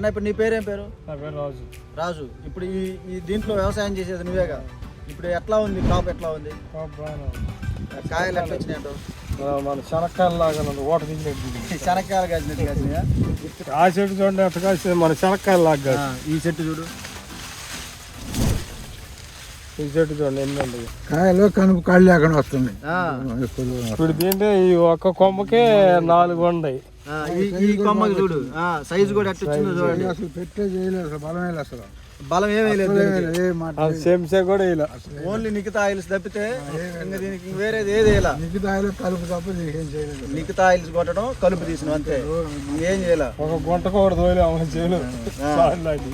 అన్న ఇప్పుడు నీ పేరేం పేరు? నా పేరు రాజు. రాజు. ఇప్పుడు ఈ ఈ దీంట్లో వ్యవసాయం చేసేది నువ్వేగా? ఇప్పుడు ఎట్లా ఉంది? క్రాప్ ఎట్లా ఉంది? కాపు బాగానే ఉంది. కాయలు ఎట్లా వచ్చినాయంటో ఆ, మన శనక్కాయలు లాగా ఉంది ఓట దిగినట్టు శనక్కాయలు కాసినట్టు కాసినాయా? ఆ చెట్టు చూడండి ఎట్ట కాసి మన శనక్కాయలు లాగా కాదు. ఈ చెట్టు చూడు. ఈ చెట్టు చూడండి ఎన్ని ఉన్నాయి? కాయలు కనుపు కాళ్ళు లేకుండా వస్తుంది ఆ, ఇప్పుడు దీంట్లో ఈ ఒక్క కొమ్మకే నాలుగు ఉన్నాయి. ఆ, ఈ కొమ్మకి చూడు. ఆ, సైజు కూడా ఎట్లా వచ్చిందో చూడండి. అసలు పెట్టే చేయలేదు అసలు బలం లేదు అసలు. బలం ఏమీ లేదు దీనికి. ఏ మాట ఆ చెంచా కూడా ఇలా ఓన్లీ నికితా ఆయిల్స్ తప్పితే ఇంకా దీనికి వేరేది ఏది వేయాల. మిగతాయిలో కలుపు తప్ప నీకేం చేయలేదు. నికితా ఆయిల్స్ కొట్టడం కలుపు తీసిన అంతే. ఏం చేయాల. ఒక గుంట కూడా తోలి అమ్మ చేను సార్లు